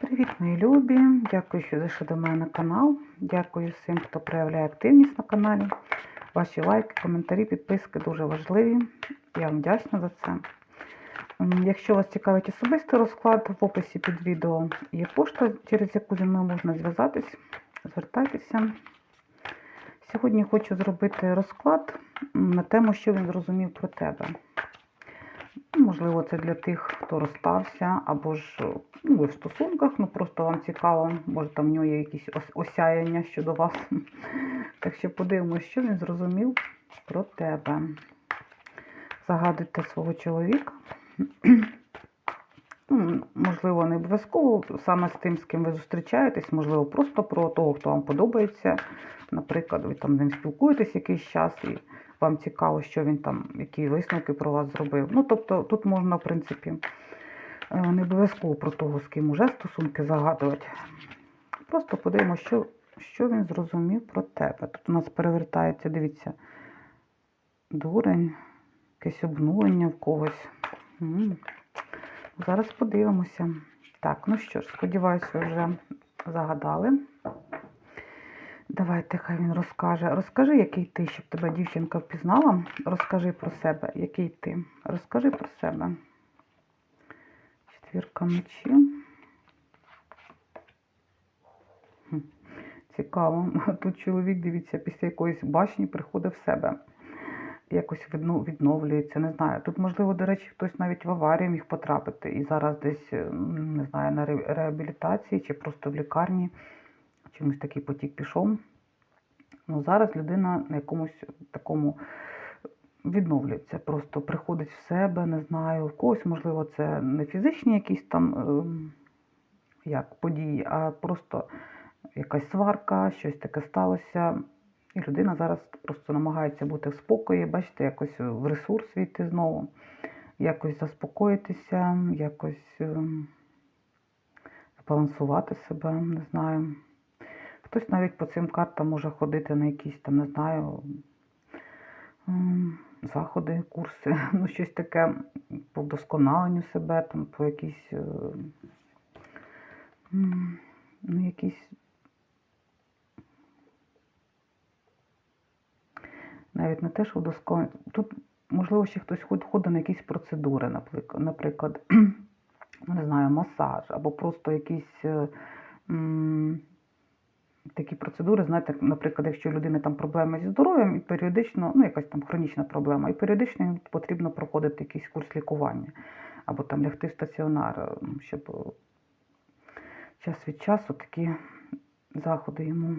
Привіт, мої любі! Дякую, що зайшли до мене на канал. Дякую всім, хто проявляє активність на каналі. Ваші лайки, коментарі, підписки дуже важливі. Я вам вдячна за це. Якщо вас цікавить особистий розклад, в описі під відео є пошта, через яку зі мною можна зв'язатись. Звертайтеся. Сьогодні хочу зробити розклад на тему, що він зрозумів про тебе. Ну, Можливо, це для тих, хто розстався, або ж ну, ви в стосунках, ну просто вам цікаво, може там в нього є якісь ос- осяяння щодо вас. Так що подивимося, що він зрозумів про тебе. Загадуйте свого чоловіка. Ну, можливо, не обов'язково саме з тим, з ким ви зустрічаєтесь, можливо, просто про того, хто вам подобається. Наприклад, ви там з ним спілкуєтесь якийсь час і вам цікаво, що він там, які висновки про вас зробив. Ну, тобто, тут можна, в принципі, е, не обов'язково про того, з ким уже стосунки загадувати. Просто подивимося, що, що він зрозумів про тебе. Тут у нас перевертається, дивіться, дурень, якесь обнулення в когось. Зараз подивимося. Так, ну що ж, сподіваюся, ви вже загадали. Давайте, хай він розкаже. Розкажи, який ти, щоб тебе дівчинка впізнала. Розкажи про себе, який ти. Розкажи про себе. Четвірка мечів. Цікаво. Тут чоловік, дивіться, після якоїсь башні приходить в себе. Якось відновлюється, не знаю. Тут, можливо, до речі, хтось навіть в аварію міг потрапити і зараз десь, не знаю, на реабілітації чи просто в лікарні. Чомусь такий потік пішов. Ну, зараз людина на якомусь такому відновлюється, просто приходить в себе, не знаю, в когось, можливо, це не фізичні якісь там ем, як, події, а просто якась сварка, щось таке сталося. І людина зараз просто намагається бути в спокої, бачите, якось в ресурс війти знову, якось заспокоїтися, якось ем, збалансувати себе, не знаю. Хтось навіть по цим картам може ходити на якісь там, не знаю, заходи, курси, ну щось таке по вдосконаленню себе, там, по якісь, е, ну, якісь навіть не те, що вдосконалення. Тут, можливо, ще хтось ход- ходить на якісь процедури, наприклад, ну, не знаю, масаж, або просто якісь е, такі процедури, знаєте, наприклад, якщо у людини там проблеми зі здоров'ям, і періодично, ну, якась там хронічна проблема, і періодично їм потрібно проходити якийсь курс лікування, або там лягти в стаціонар, е, щоб е, час від часу такі заходи йому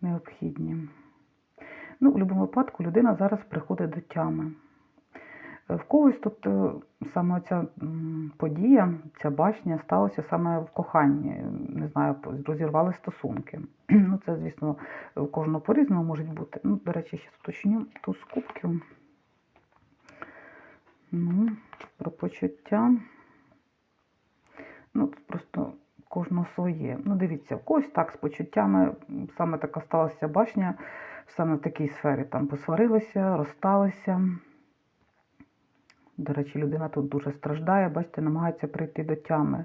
необхідні. Ну, в будь-якому випадку людина зараз приходить до тями. В когось тут е, саме ця подія, ця башня сталася саме в коханні. Не знаю, розірвали стосунки. Ну, це, звісно, у кожного по-різному може бути. Ну, до речі, ще уточню ту з кубків. Ну, про почуття. Ну, тут просто кожного своє. Ну, дивіться, в когось так з почуттями, саме така сталася башня, саме в такій сфері там посварилися, розсталися. До речі, людина тут дуже страждає, бачите, намагається прийти до тями.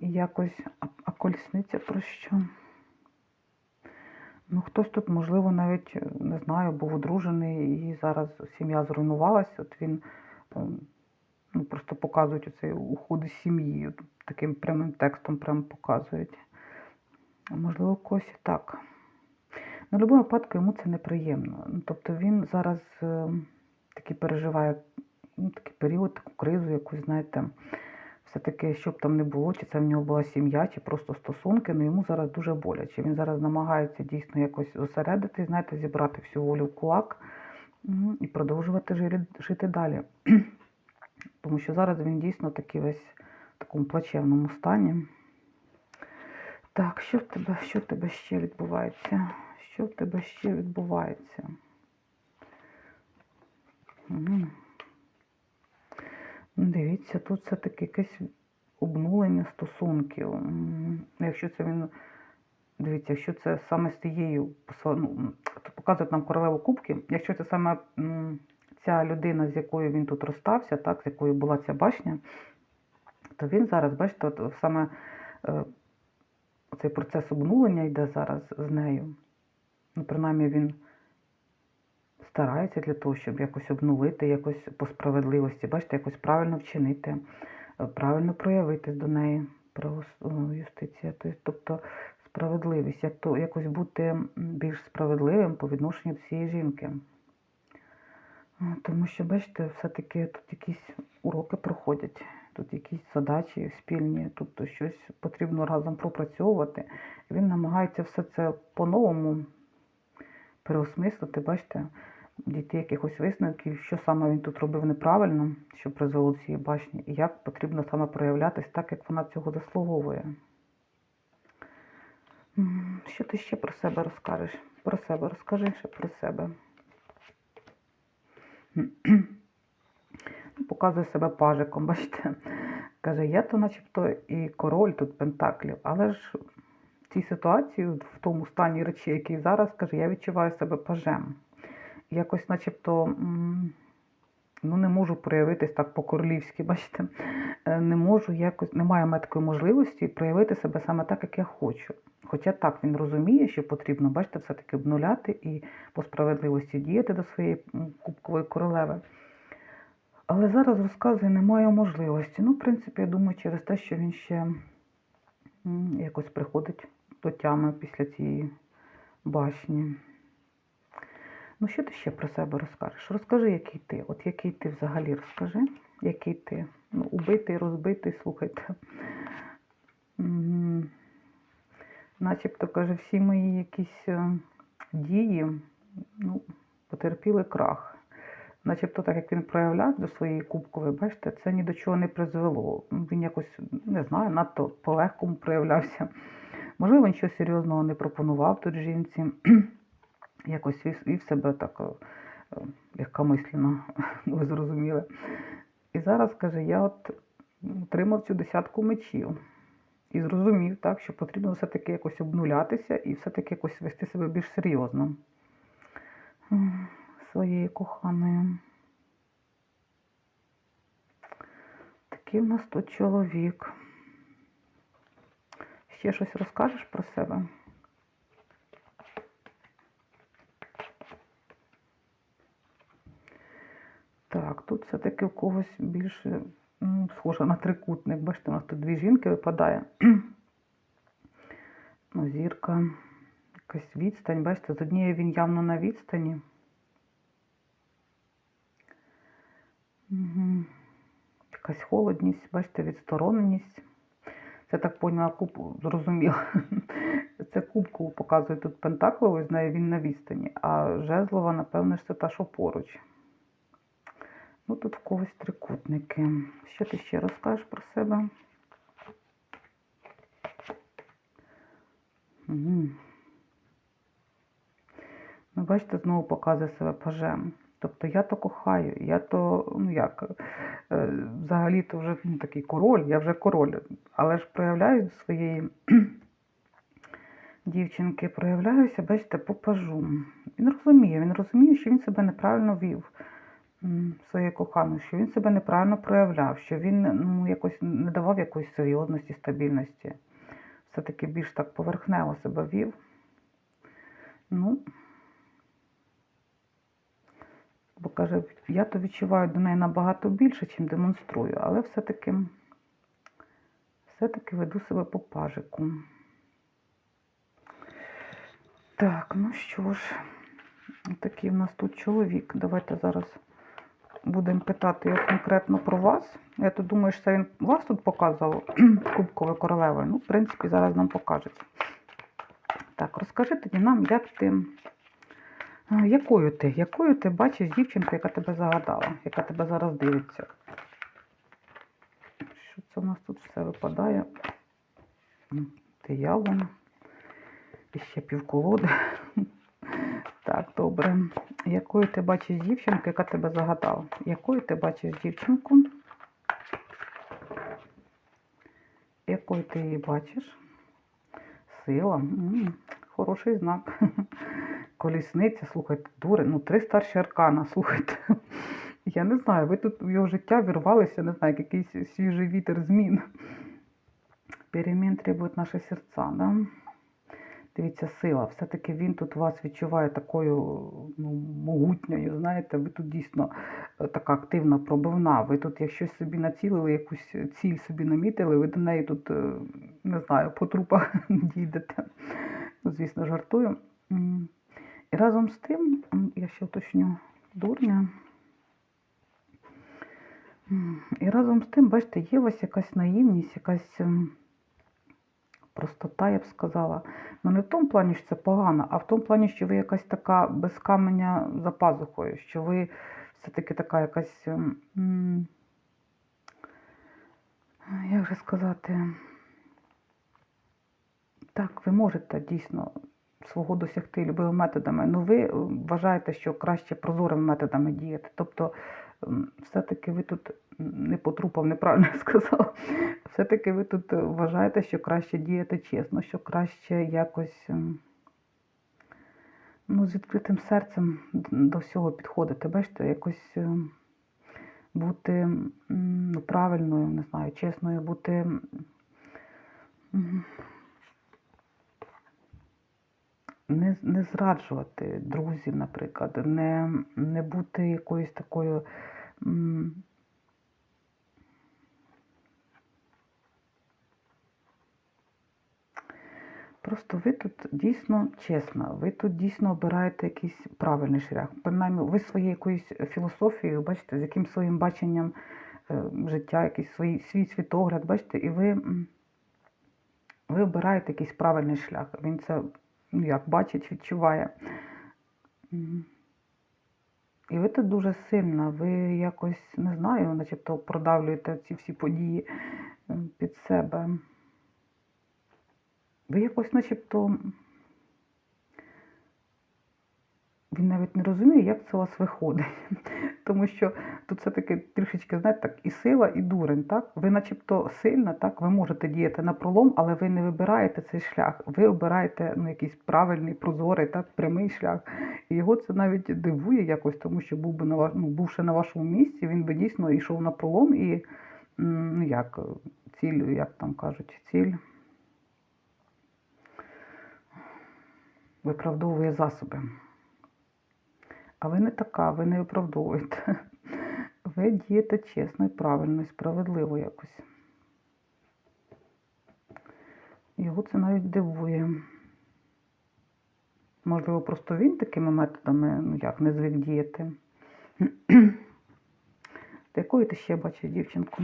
І якось, а, колісниця про що? Ну, хтось тут, можливо, навіть, е, не знаю, був одружений і зараз сім'я зруйнувалася. От він ем, ну, просто показують оцей уход із сім'ї. Таким прямим текстом прямо показують. Можливо, когось і так. На будь-якому випадку йому це неприємно. Тобто він зараз е, такий переживає ну, такий період, таку кризу, якусь, знаєте, все-таки, щоб там не було, чи це в нього була сім'я, чи просто стосунки, ну йому зараз дуже боляче. Він зараз намагається дійсно якось зосередити, знаєте, зібрати всю волю в кулак і продовжувати жити, далі. Тому що зараз він дійсно такий весь в такому плачевному стані. Так, що в тебе, що в тебе ще відбувається? Що в тебе ще відбувається? Мгм. Дивіться, тут все-таки якесь обнулення стосунків. Якщо це він, дивіться, якщо це саме з тією, ну, показують нам королеву кубки, якщо це саме ця людина, з якою він тут розстався, так, з якою була ця башня, то він зараз, бачите, от саме е, цей процес обнулення йде зараз з нею. Ну, принаймні він старається для того, щоб якось обнулити, якось по справедливості, бачите, якось правильно вчинити, е, правильно проявитись до неї, юстиція. Тобто- Тобто справедливість, як то якось бути більш справедливим по відношенню до цієї жінки. Тому що, бачите, все-таки тут якісь уроки проходять, тут якісь задачі спільні, тут щось потрібно разом пропрацьовувати. Він намагається все це по-новому переосмислити, бачите, дійти якихось висновків, що саме він тут робив неправильно, що призвело цієї башні, і як потрібно саме проявлятись так, як вона цього заслуговує. Що ти ще про себе розкажеш? Про себе розкажи ще про себе. Ну, Показує себе пажиком, бачите. Каже, я то начебто і король тут пентаклів, але ж в цій ситуації, в тому стані речей, який зараз, каже, я відчуваю себе пажем. Якось начебто ну, не можу проявитись так по-королівськи, бачите. Е, Не можу якось, немає в такої можливості проявити себе саме так, як я хочу. Хоча так він розуміє, що потрібно, бачите, все-таки обнуляти і по справедливості діяти до своєї кубкової королеви. Але зараз розказує, немає можливості. Ну, в принципі, я думаю, через те, що він ще якось приходить до тями після цієї башні. Ну, що ти ще про себе розкажеш? Розкажи, який ти. От який ти взагалі розкажи, який ти. Ну, убитий, розбитий, слухайте. М, Начебто, каже, всі мої якісь е, дії ну, потерпіли крах. Начебто, так як він проявляв до своєї кубкової, бачите, це ні до чого не призвело. Він якось, не знаю, надто по-легкому проявлявся. Можливо, нічого серйозного не пропонував тут жінці. Якось вів, себе так е, легкомислено, ви зрозуміли. І зараз каже, я от отримав цю десятку мечів. І зрозумів, так, що потрібно все-таки якось обнулятися і все-таки якось вести себе більш серйозно. Своєю коханою. Такий в нас тут чоловік. Ще щось розкажеш про себе? Так, тут все-таки в когось більше схоже на трикутник. Бачите, у нас тут дві жінки випадає. ну, зірка, якась відстань. Бачите, з однією він явно на відстані. Угу. Якась холодність, бачите, відстороненість. Це так поняла куб, зрозуміло. Це кубку показує тут Пентакловий, з нею він на відстані, а жезлова, напевно, ж це та, що поруч. Тут в когось трикутники. Що ти ще розкажеш про себе? Угу. Ну, бачите, знову показує себе пажем. Тобто я то кохаю, я то, ну як, е, взагалі-то вже ну, такий король, я вже король, але ж проявляюсь до своєї дівчинки, проявляюся, бачите, по пажу. Він розуміє, він розуміє, що він себе неправильно вів м, своєю коханою, що він себе неправильно проявляв, що він ну, якось не давав якоїсь серйозності, стабільності. Все-таки більш так поверхнево себе вів. Ну, бо каже, я то відчуваю до неї набагато більше, чим демонструю, але все-таки все-таки веду себе по пажику. Так, ну що ж, такий в нас тут чоловік. Давайте зараз будемо питати конкретно про вас. Я то думаю, що це він вас тут показував Кубковою королевою. Ну, в принципі, зараз нам покажеться. Так, розкажи тоді нам, як ти. Якою ти? Якою ти бачиш дівчинку, яка тебе загадала, яка тебе зараз дивиться? Що це у нас тут все випадає? М, Диявол. І ще півколоди. Так, добре. Якою ти бачиш дівчинку, яка тебе загадала? Якою ти бачиш дівчинку? Якою ти її бачиш? Сила. Хороший знак. Колісниця, слухайте, дури. Ну, три старші аркана, слухайте. Я не знаю, ви тут в його життя вірвалися, не знаю, якийсь свіжий вітер змін. Перемін требують наші серця, да? Дивіться, сила. Все-таки він тут вас відчуває такою ну, могутньою, знаєте, ви тут дійсно е, така активна, пробивна. Ви тут, якщо собі націлили, якусь ціль собі намітили, ви до неї тут, е, не знаю, по трупах дійдете. Ну, Звісно, жартую. І разом з тим, я ще уточню дурня. І разом з тим, бачите, є вас якась наївність, якась простота, я б сказала. Ну не в тому плані, що це погано, а в тому плані, що ви якась така без каменя за пазухою, що ви все-таки така якась. ем, Як же сказати? Так, ви можете дійсно свого досягти любими методами, але ви е, вважаєте, що краще прозорими методами діяти. Тобто, все-таки ви тут не по трупам, неправильно сказала. Все-таки ви тут е, вважаєте, що краще діяти чесно, що краще якось ну, з відкритим серцем до всього підходити. Бачите, якось ем, бути ну, правильною, не знаю, чесною, бути. Не, не зраджувати друзів, наприклад, не, не бути якоюсь такою. Просто ви тут дійсно чесна, ви тут дійсно обираєте якийсь правильний шлях. Принаймні, ви своєю якоюсь філософією, бачите, з яким своїм баченням е, життя, якийсь свій, свій світогляд, бачите, і ви, ви обираєте якийсь правильний шлях. Він це ну, як бачить, відчуває. І ви тут дуже сильна, ви якось, не знаю, начебто продавлюєте ці всі події е, під себе. Ви якось начебто. Він навіть не розуміє, як це у вас виходить. Тому що тут все-таки трішечки, знаєте, так, і сила, і дурень, так? Ви начебто сильна, так, ви можете діяти на пролом, але ви не вибираєте цей шлях. Ви обираєте ну, якийсь правильний, прозорий, так, прямий шлях. І його це навіть дивує якось, тому що був би на ваш, ну, бувши на вашому місці, він би дійсно йшов на пролом і ну як, ціль, як там кажуть, ціль. Виправдовує засоби. А ви не така, ви не виправдовуєте. Ви дієте чесно і правильно, і справедливо якось. Його це навіть дивує. Можливо, просто він такими методами, ну як, не звик діяти. Та якою ти ще бачиш дівчинку?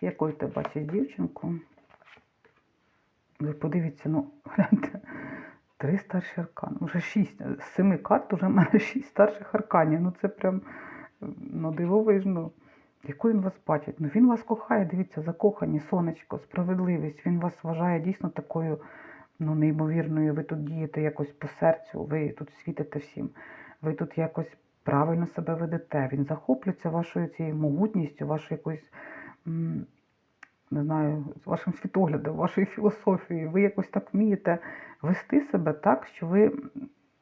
Якою ти бачиш дівчинку? Ви подивіться, ну, гляньте. Три старші аркани. Уже шість. З семи карт уже в мене шість старших арканів. Ну це прям ну, дивовижно. Яку він вас бачить? Ну він вас кохає, дивіться, закохані, сонечко, справедливість. Він вас вважає дійсно такою ну, неймовірною. Ви тут дієте якось по серцю, ви тут світите всім. Ви тут якось правильно себе ведете. Він захоплюється вашою цією могутністю, вашою якоюсь. не знаю, вашим світоглядом, вашою філософією. Ви якось так вмієте вести себе так, що ви,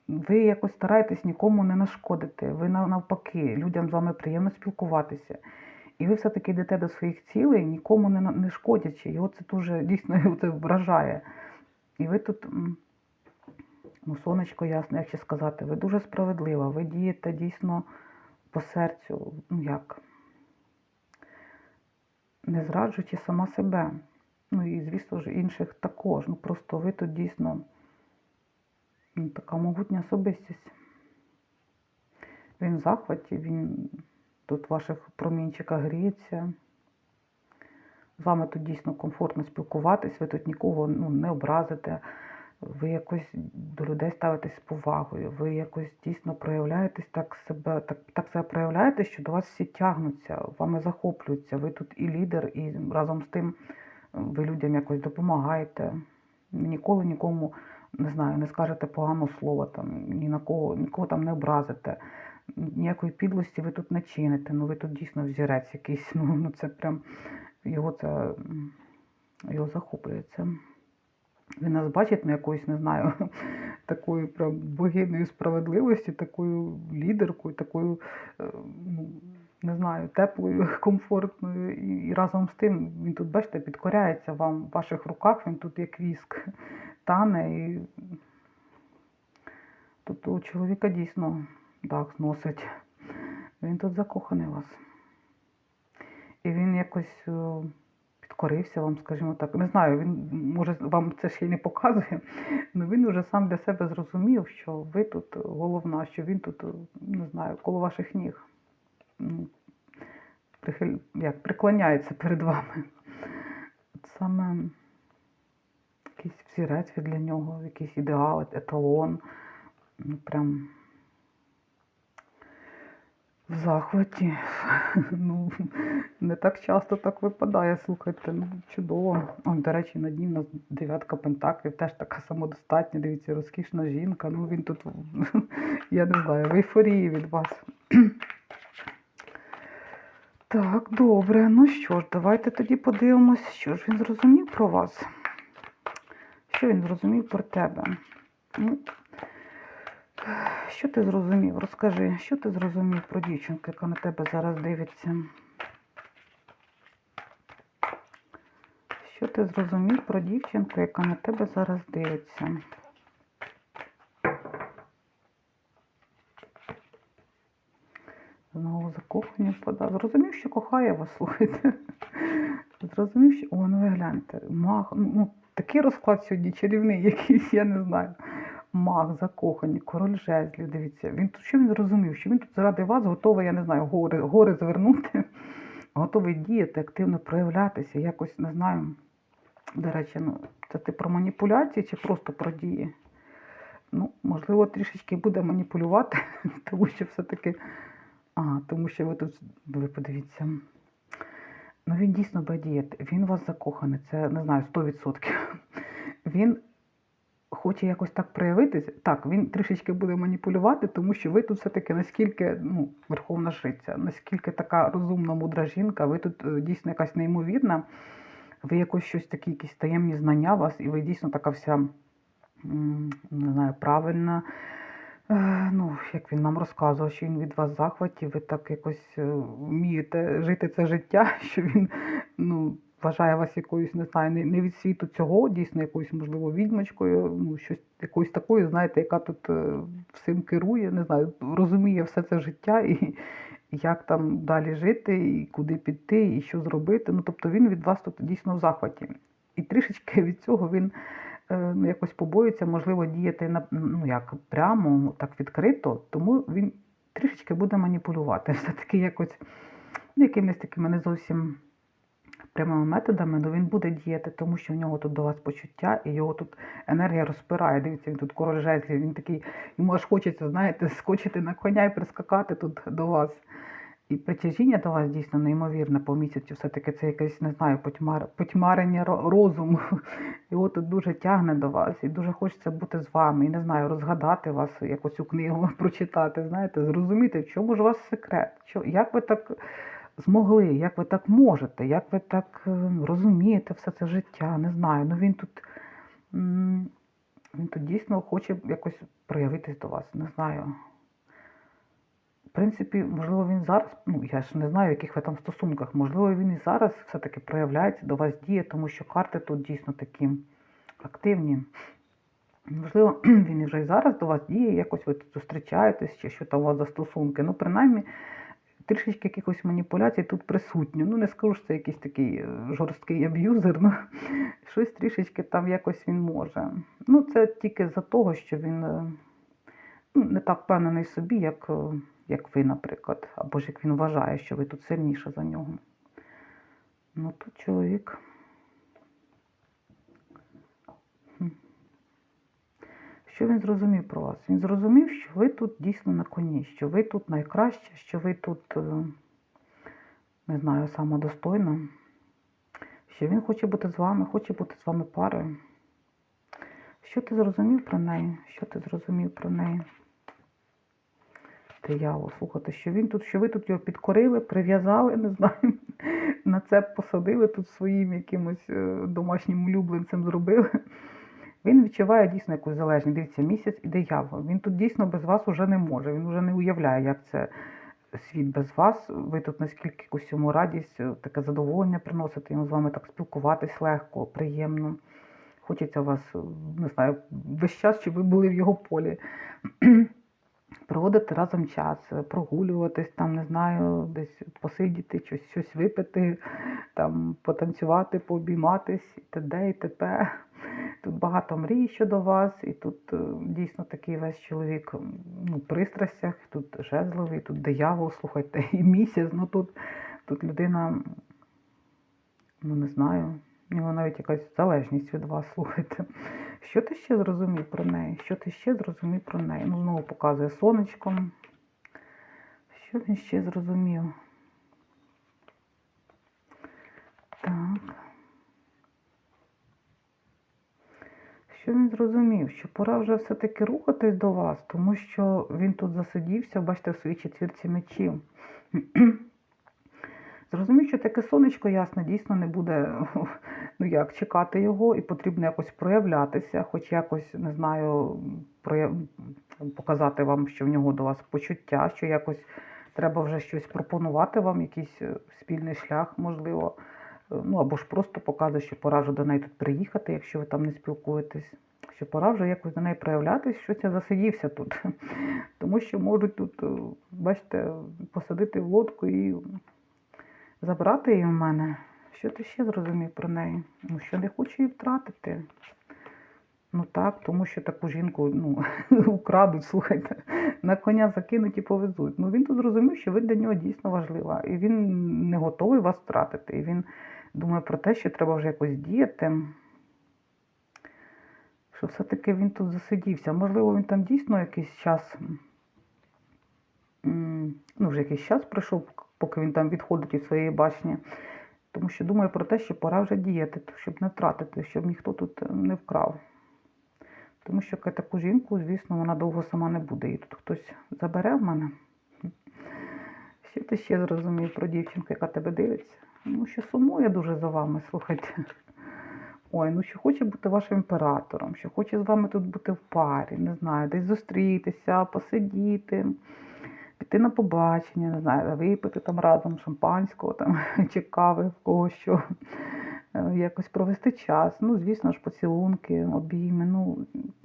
ви якось стараєтесь нікому не нашкодити. Ви навпаки, людям з вами приємно спілкуватися. І ви все-таки йдете до своїх цілей, нікому не, не шкодячи. Його це дуже дійсно це вражає. І ви тут, ну, сонечко ясно, як ще сказати, ви дуже справедлива, ви дієте дійсно по серцю. Ну як? не зраджуючи сама себе. Ну і, звісно ж, інших також. Ну просто ви тут дійсно така могутня особистість. Він в захваті, він тут в ваших промінчиках гріється. З вами тут дійсно комфортно спілкуватись, ви тут нікого ну, не образите, ви якось до людей ставитесь з повагою, ви якось дійсно проявляєтесь так себе, так, так себе проявляєте, що до вас всі тягнуться, вами захоплюються. Ви тут і лідер, і разом з тим ви людям якось допомагаєте. Ніколи нікому не знаю, не скажете поганого слова, там, ні на кого, нікого там не образите. Ніякої підлості ви тут не чините. Ну ви тут дійсно взірець якийсь. Ну, ну це прям його це його захоплюється. Він нас бачить, ну, якоюсь, не знаю, такою прям богинею справедливості, такою лідеркою, такою, е, ну, не знаю, теплою, комфортною. І, і разом з тим він тут, бачите, підкоряється вам в ваших руках, він тут як віск тане. І... Тобто у чоловіка дійсно так зносить. Він тут закоханий в вас. І він якось підкорився вам, скажімо так. Не знаю, він може вам це ще й не показує, але він вже сам для себе зрозумів, що ви тут головна, що він тут, не знаю, коло ваших ніг. Ну, як, приклоняється перед вами. От саме якийсь взірець для нього, якийсь ідеал, еталон. Ну, прям в захваті. Ну, не так часто так випадає, слухайте, ну чудово. О, до речі, на дні в нас дев'ятка пентаклів, теж така самодостатня, дивіться, розкішна жінка. Ну він тут, я не знаю, в ейфорії від вас. Так, добре. Ну що ж, давайте тоді подивимось, що ж він зрозумів про вас. Що він зрозумів про тебе? Ну, що ти зрозумів? Розкажи, що ти зрозумів про дівчинку, яка на тебе зараз дивиться? Що ти зрозумів про дівчинку, яка на тебе зараз дивиться? Знову закохані впадав. Зрозумів, що кохає вас, слухайте. Зрозумів, що. О, ну ви гляньте. Мах. Ну, такий розклад сьогодні чарівний, якийсь, я не знаю. Маг, закохані, король жезлів, дивіться. Він тут що він зрозумів? Що він тут заради вас готовий, я не знаю, гори, гори звернути, готовий діяти, активно проявлятися, якось не знаю. До речі, ну, це ти про маніпуляції чи просто про дії? Ну, можливо, трішечки буде маніпулювати, тому що все-таки. А, тому що ви тут, ви подивіться. Ну він дійсно діяти. Він у вас закоханий, це не знаю, 100%. Він хоче якось так проявитися. Так, він трішечки буде маніпулювати, тому що ви тут все-таки наскільки ну, верховна жриця, наскільки така розумна, мудра жінка, ви тут е, дійсно якась неймовірна, ви якось щось такі, якісь таємні знання у вас, і ви дійсно така вся, не знаю, правильна. Е, Ну, як він нам розказував, що він від вас в захваті, ви так якось е, вмієте жити це життя, що він ну, вважає вас якоюсь, не знаю, не, від світу цього, дійсно якоюсь, можливо, відьмочкою, ну, щось якоюсь такою, знаєте, яка тут е, всім керує, не знаю, розуміє все це життя і, як там далі жити, і куди піти, і що зробити. Ну, тобто він від вас тут дійсно в захваті. І трішечки від цього він якось побоюється, можливо, діяти ну як прямо, так відкрито, тому він трішечки буде маніпулювати. Все-таки якось ну, якимись такими не зовсім прямими методами, але він буде діяти, тому що в нього тут до вас почуття, і його тут енергія розпирає. Дивіться, він тут король жезлів, він такий, йому аж хочеться, знаєте, скочити на коня і прискакати тут до вас. І притяжіння до вас дійсно неймовірне по місяцю, все-таки це якесь, не знаю, потьмар... потьмарення розуму. Його тут дуже тягне до вас, і дуже хочеться бути з вами, і не знаю, розгадати вас, якось цю книгу прочитати, знаєте, зрозуміти, в чому ж у вас секрет, що, як ви так змогли, як ви так можете, як ви так е, розумієте все це життя, не знаю. Ну він тут, він тут дійсно хоче якось проявитись до вас, не знаю. Принципі, можливо, він зараз, ну я ж не знаю, в яких ви там стосунках, можливо, він і зараз все-таки проявляється, до вас діє, тому що карти тут дійсно такі активні. Можливо, він вже і зараз до вас діє, якось ви тут зустрічаєтесь, чи що там у вас за стосунки. Ну, принаймні, трішечки якихось маніпуляцій тут присутньо. Ну, не скажу, що це якийсь такий е, жорсткий аб'юзер, ну щось трішечки там якось він може. Ну, це тільки за того, що він е, ну, не так впевнений собі, як, е, як ви, наприклад, або ж як він вважає, що ви тут сильніше за нього. Ну, тут чоловік. Що він зрозумів про вас? Він зрозумів, що ви тут дійсно на коні, що ви тут найкраще, що ви тут, е, не знаю, самодостойна, що він хоче бути з вами, хоче бути з вами парою. Що ти зрозумів про неї? Що ти зрозумів про неї? Диявол, слухайте, що він тут, що ви тут його підкорили, прив'язали, не знаю, на це посадили тут своїм якимось е, домашнім улюбленцем зробили. Він відчуває дійсно якусь залежність. Дивіться, місяць і диявол. Він тут дійсно без вас уже не може. Він вже не уявляє, як це світ без вас. Ви тут наскільки якусь йому радість, е, таке задоволення приносите, йому з вами так спілкуватись легко, приємно. Хочеться вас, е, не знаю, весь час, щоб ви були в його полі. Проводити разом час, е, прогулюватись, там, не знаю, десь посидіти, щось, щось випити, там, потанцювати, пообійматись, і т.д. і т.п. Тут багато мрій щодо вас, і тут е, дійсно такий весь чоловік ну, в пристрастях, тут жезловий, тут диявол, слухайте, і місяць, ну тут, тут людина, ну не знаю, у нього навіть якась залежність від вас, слухайте. Що ти ще зрозумів про неї? Що ти ще зрозумів про неї? Ну, знову показує сонечком. Що він ще зрозумів? Так. Що він зрозумів? Що пора вже все-таки рухатись до вас, тому що він тут засидівся, бачите, в своїй четвірці мечів. Зрозумів, що таке сонечко ясне дійсно не буде ну як, чекати його, і потрібно якось проявлятися, хоч якось, не знаю, прояв... показати вам, що в нього до вас почуття, що якось треба вже щось пропонувати вам, якийсь е, спільний шлях, можливо. Е, Ну або ж просто показує, що пора вже до неї тут приїхати, якщо ви там не спілкуєтесь. Що пора вже якось до неї проявлятись, щось я засидівся тут. Тому що можуть тут, е, бачите, посадити в лодку і забрати її в мене. Що ти ще зрозумів про неї? Ну, що не хочу її втратити. Ну так, тому що таку жінку ну, украдуть, слухайте, на коня закинуть і повезуть. Ну він тут зрозумів, що ви для нього дійсно важлива. І він не готовий вас втратити. І він думає про те, що треба вже якось діяти. Що все-таки він тут засидівся. Можливо, він там дійсно якийсь час, ну, вже якийсь час пройшов, поки він там відходить від своєї башні. Тому що думає про те, що пора вже діяти, щоб не втратити, щоб ніхто тут е, не вкрав. Тому що таку жінку, звісно, вона довго сама не буде. І тут хтось забере в мене. Що ти ще зрозумів про дівчинку, яка тебе дивиться? Ну, що сумує дуже за вами, слухайте. Ой, ну що хоче бути вашим імператором, що хоче з вами тут бути в парі, не знаю, десь зустрітися, посидіти, піти на побачення, не знаю, випити там разом шампанського там, чи кави в когось що. Е, Якось провести час. Ну, звісно ж, поцілунки, обійми. Ну,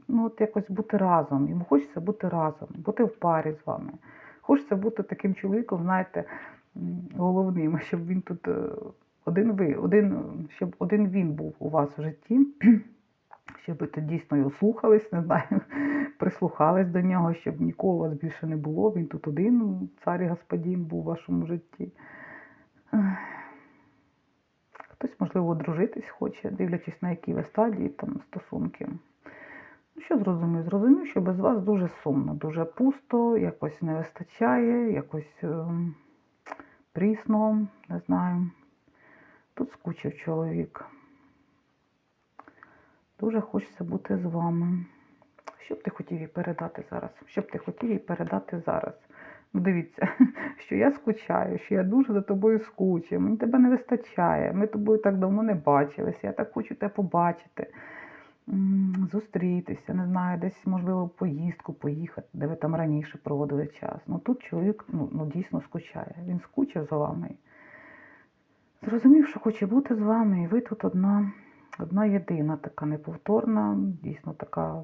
ну от якось бути разом. Йому хочеться бути разом, бути в парі з вами. Хочеться бути таким чоловіком, знаєте, головним, щоб він тут е, один ви, один, щоб один він був у вас в житті, щоб тут дійсно його слухались, не знаю, прислухались до нього, щоб нікого у вас більше не було. Він тут один, цар і господин був у вашому житті. Хтось, можливо, одружитись хоче, дивлячись, на якій ви стадії там стосунки. Ну, що зрозумів? Зрозумів, що без вас дуже сумно, дуже пусто, якось не вистачає, якось ем, прісно, не знаю. Тут скучив чоловік. Дуже хочеться бути з вами. Що б ти хотів їй передати зараз? Що б ти хотів їй передати зараз? Ну, дивіться, що я скучаю, що я дуже за тобою скучаю, мені тебе не вистачає, ми тобою так давно не бачилися, я так хочу тебе побачити, зустрітися, не знаю, десь, можливо, поїздку поїхати, де ви там раніше проводили час. Ну тут чоловік ну, ну, дійсно скучає. Він скучив за вами. Зрозумів, що хоче бути з вами, і ви тут одна, одна єдина, така неповторна, дійсно така.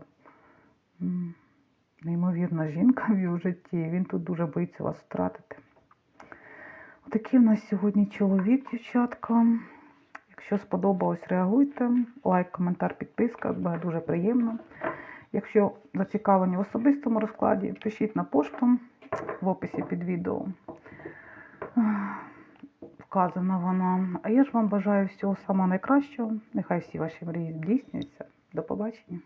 неймовірна жінка в його житті. Він тут дуже боїться вас втратити. Отакий в нас сьогодні чоловік, дівчатка. Якщо сподобалось, реагуйте. Лайк, коментар, підписка, буде дуже приємно. Якщо зацікавлені в особистому розкладі, пишіть на пошту в описі під відео. Вказана вона. А я ж вам бажаю всього самого найкращого. Нехай всі ваші мрії здійснюються. До побачення.